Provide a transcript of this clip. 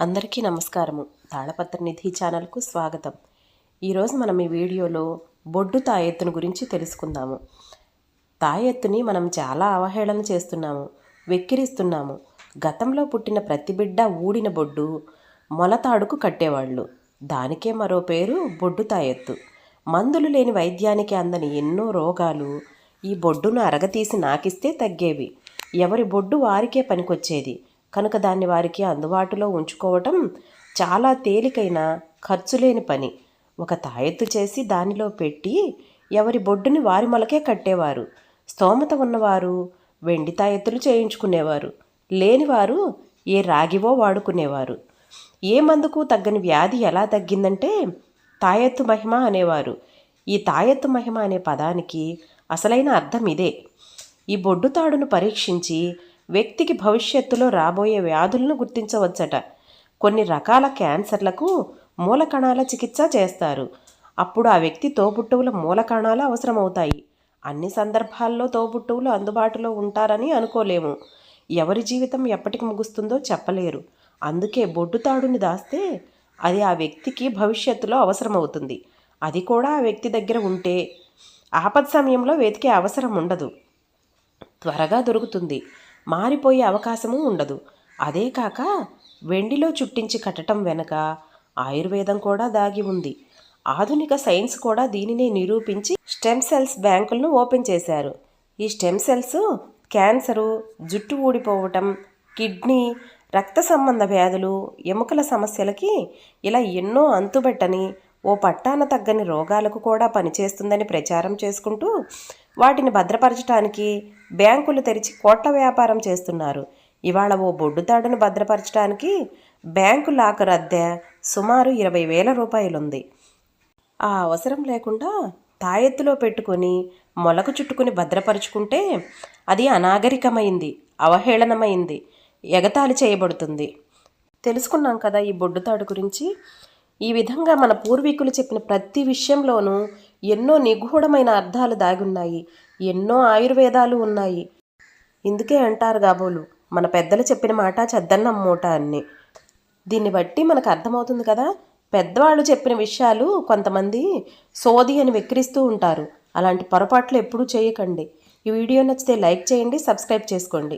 అందరికీ నమస్కారము. తాళపత్ర నిధి ఛానల్కు స్వాగతం. ఈరోజు మనం ఈ వీడియోలో బొడ్డు తాయెత్తును గురించి తెలుసుకుందాము. తాయెత్తుని మనం చాలా అవహేళన చేస్తున్నాము వెక్కిరిస్తున్నాము. గతంలో పుట్టిన ప్రతి బిడ్డ ఊడిన బొడ్డు మొలతాడుకు కట్టేవాళ్ళు. దానికే మరో పేరు బొడ్డు తాయెత్తు. మందులు లేని వైద్యానికి అందని ఎన్నో రోగాలు ఈ బొడ్డును అరగతీసి నాకిస్తే తగ్గేవి. ఎవరి బొడ్డు వారికే పనికొచ్చేది. కనుక దాన్ని వారికి అందుబాటులో ఉంచుకోవటం చాలా తేలికైన ఖర్చు లేని పని. ఒక తాయెత్తు చేసి దానిలో పెట్టి ఎవరి బొడ్డుని వారి మొలకే కట్టేవారు. స్తోమత ఉన్నవారు వెండి తాయెత్తులు చేయించుకునేవారు. లేనివారు ఏ రాగివో వాడుకునేవారు. ఏ మందుకు తగ్గని వ్యాధి ఎలా తగ్గిందంటే తాయెత్తు మహిమ అనేవారు. ఈ తాయెత్తు మహిమ అనే పదానికి అసలైన అర్థం ఇదే. ఈ బొడ్డు తాడును పరీక్షించి వ్యక్తికి భవిష్యత్తులో రాబోయే వ్యాధులను గుర్తించవచ్చట. కొన్ని రకాల క్యాన్సర్లకు మూల కణాల చికిత్స చేస్తారు. అప్పుడు ఆ వ్యక్తి తోబుట్టువుల మూల కణాలు అవసరమవుతాయి. అన్ని సందర్భాల్లో తోబుట్టువులు అందుబాటులో ఉంటారని అనుకోలేము. ఎవరి జీవితం ఎప్పటికి ముగుస్తుందో చెప్పలేరు. అందుకే బొడ్డు తాడుని దాస్తే అది ఆ వ్యక్తికి భవిష్యత్తులో అవసరమవుతుంది. అది కూడా ఆ వ్యక్తి దగ్గర ఉంటే ఆపద సమయంలో వెతికే అవసరం ఉండదు. త్వరగా దొరుకుతుంది. మారిపోయే అవకాశము ఉండదు. అదే కాక వెండిలో చుట్టించి కట్టడం వెనక ఆయుర్వేదం కూడా దాగి ఉంది. ఆధునిక సైన్స్ కూడా దీనినే నిరూపించి స్టెమ్ సెల్స్ బ్యాంకులను ఓపెన్ చేశారు. ఈ స్టెమ్ సెల్స్ క్యాన్సరు జుట్టు ఊడిపోవటం కిడ్నీ రక్త సంబంధ వ్యాధులు ఎముకల సమస్యలకి ఇలా ఎన్నో అంతుబెట్టని ఓ పట్టాన తగ్గని రోగాలకు కూడా పనిచేస్తుందని ప్రచారం చేసుకుంటూ వాటిని భద్రపరచడానికి బ్యాంకులు తెరిచి కోట్ల వ్యాపారం చేస్తున్నారు. ఇవాళ ఓ బొడ్డుతాడును భద్రపరచడానికి బ్యాంకు లాకర్ అద్దె సుమారు ఇరవై వేల రూపాయలుంది. ఆ అవసరం లేకుండా తాయెత్తులో పెట్టుకొని మొలకు చుట్టుకుని భద్రపరుచుకుంటే అది అనాగరికమైంది అవహేళనమైంది ఎగతాళి చేయబడుతుంది. తెలుసుకున్నాం కదా ఈ బొడ్డుతాడు గురించి. ఈ విధంగా మన పూర్వీకులు చెప్పిన ప్రతి విషయంలోనూ ఎన్నో నిగూఢమైన అర్థాలు దాగున్నాయి ఎన్నో ఆయుర్వేదాలు ఉన్నాయి. ఇందుకే అంటారు కాబోలు మన పెద్దలు చెప్పిన మాట చెద్దన్నం మూట అన్ని. దీన్ని బట్టి మనకు అర్థమవుతుంది కదా పెద్దవాళ్ళు చెప్పిన విషయాలు కొంతమంది సోది అని వెక్కిరిస్తూ ఉంటారు. అలాంటి పొరపాట్లు ఎప్పుడూ చేయకండి. ఈ వీడియో నచ్చితే లైక్ చేయండి సబ్స్క్రైబ్ చేసుకోండి.